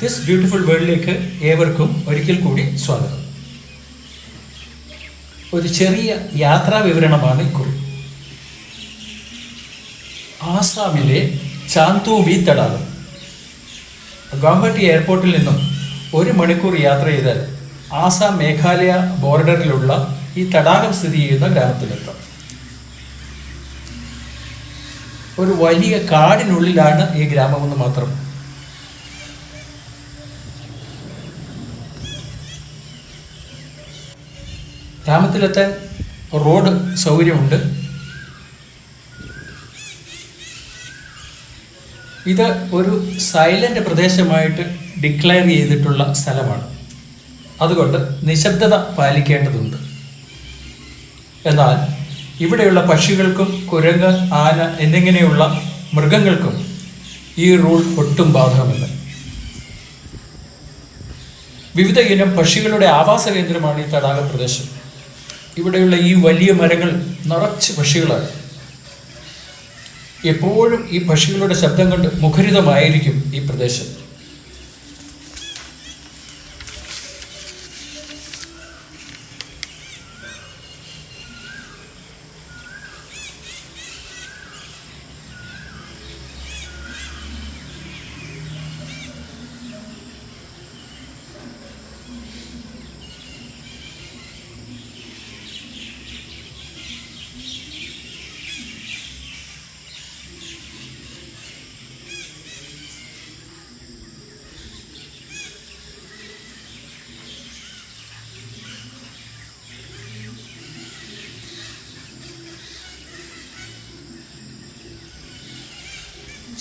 This beautiful വേൾഡിലേക്ക് ഏവർക്കും ഒരിക്കൽ കൂടി സ്വാഗതം. ഒരു ചെറിയ യാത്രാ വിവരണമാണ് ഇക്കുറി. ആസാമിലെ ചാന്തൂബി തടാകം. ഗുവാഹട്ടി എയർപോർട്ടിൽ നിന്നും ഒരു മണിക്കൂർ യാത്ര ചെയ്താൽ ആസാം മേഘാലയ ബോർഡറിലുള്ള ഈ തടാകം സ്ഥിതി ചെയ്യുന്ന ഗ്രാമത്തിലെത്താം. ഒരു വലിയ കാടിനുള്ളിലാണ് ഈ ഗ്രാമമെന്ന് മാത്രം ഗ്രാമത്തിലെത്താൻ റോഡ് സൗകര്യമുണ്ട്. ഇത് ഒരു സൈലന്റ് പ്രദേശമായിട്ട് ഡിക്ലെയർ ചെയ്തിട്ടുള്ള സ്ഥലമാണ്. അതുകൊണ്ട് നിശബ്ദത പാലിക്കേണ്ടതുണ്ട്. എന്നാൽ ഇവിടെയുള്ള പക്ഷികൾക്കും കുരങ്ങ് ആന എന്നിങ്ങനെയുള്ള മൃഗങ്ങൾക്കും ഈ റൂൾ ഒട്ടും ബാധകമല്ല. വിവിധ ഇനം പക്ഷികളുടെ ആവാസ കേന്ദ്രമാണ് ഈ തടാക പ്രദേശം. ഇവിടെയുള്ള ഈ വലിയ മരങ്ങൾ നിറച്ച് പക്ഷികളാണ്. എപ്പോഴും ഈ പക്ഷികളുടെ ശബ്ദം കൊണ്ട് മുഖരിതമായിരിക്കും ഈ പ്രദേശം.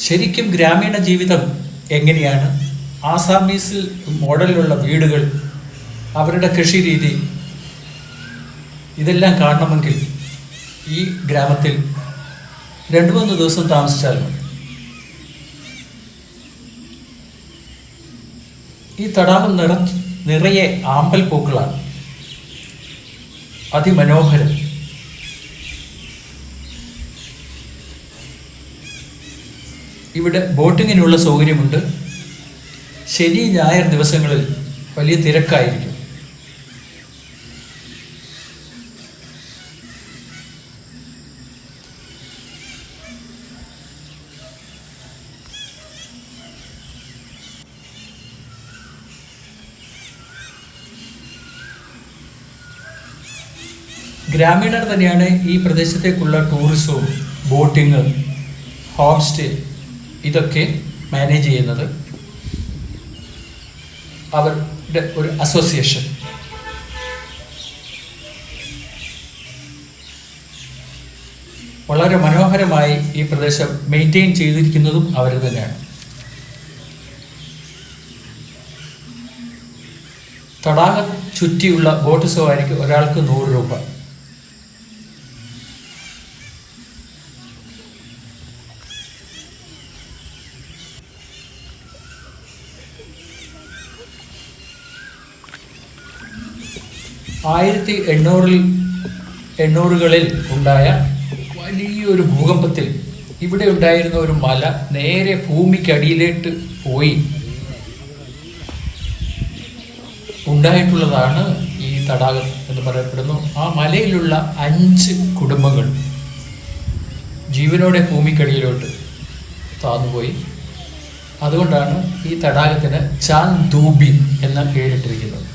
ശരിക്കും ഗ്രാമീണ ജീവിതം എങ്ങനെയാണ്? ആസാമീസിൽ മോഡലിലുള്ള വീടുകൾ അവരുടെ കൃഷി രീതി ഇതെല്ലാം കാണണമെങ്കിൽ ഈ ഗ്രാമത്തിൽ രണ്ട് മൂന്ന് ദിവസം താമസിച്ചാൽ ഈ തടാകം നിറ നിറയെ ആമ്പൽ പൂക്കളാണ് അതിമനോഹരം. ഇവിടെ ബോട്ടിങ്ങിനുള്ള സൗകര്യമുണ്ട്. ശനി ഞായർ ദിവസങ്ങളിൽ വലിയ തിരക്കായിരിക്കും. ഗ്രാമീണർ തന്നെയാണ് ഈ പ്രദേശത്തേക്കുള്ള ടൂറിസവും ബോട്ടിങ് ഹോം സ്റ്റേ ഇതൊക്കെ മാനേജ് ചെയ്യുന്നത് അവരുടെ ഒരു അസോസിയേഷൻ വളരെ മനോഹരമായി ഈ പ്രദേശം മെയിന്റെയിൻ ചെയ്തിരിക്കുന്നതും അവർ തന്നെയാണ്. തടാകം ചുറ്റിയുള്ള ബോട്ട് സവാരിക്ക് ഒരാൾക്ക് നൂറ് രൂപ. ആയിരത്തി എണ്ണൂറിൽ എണ്ണൂറുകളിൽ ഉണ്ടായ വലിയൊരു ഭൂകമ്പത്തിൽ ഇവിടെ ഉണ്ടായിരുന്ന ഒരു മല നേരെ ഭൂമിക്കടിയിലേക്ക് പോയി. ഉണ്ടായിട്ടുള്ളതാണ് ഈ തടാകം എന്ന് പറയപ്പെടുന്നു. ആ മലയിലുള്ള അഞ്ച് കുടുംബങ്ങൾ ജീവനോടെ ഭൂമിക്കടിയിലോട്ട് താന്നുപോയി. അതുകൊണ്ടാണ് ഈ തടാകത്തിന് ചാൻ ദൂബി എന്ന പേരിട്ടിരിക്കുന്നത്.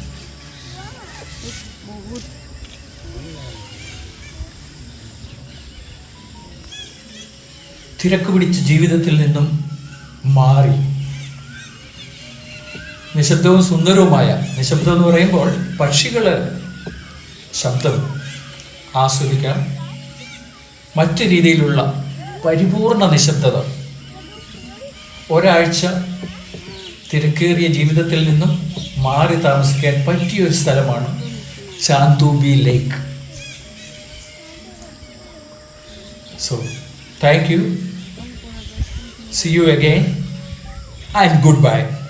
തിരക്ക് പിടിച്ച ജീവിതത്തിൽ നിന്നും മാറി. നിശബ്ദവും സുന്ദരവുമായ നിശബ്ദം എന്ന് പറയുമ്പോൾ പക്ഷികൾ ശബ്ദം ആസ്വദിക്കാം. മറ്റു രീതിയിലുള്ള പരിപൂർണ നിശബ്ദത. ഒരാഴ്ച തിരക്കേറിയ ജീവിതത്തിൽ നിന്നും മാറി താമസിക്കാൻ പറ്റിയ ഒരു സ്ഥലമാണ് Chandubi lake. So thank you See you again and goodbye.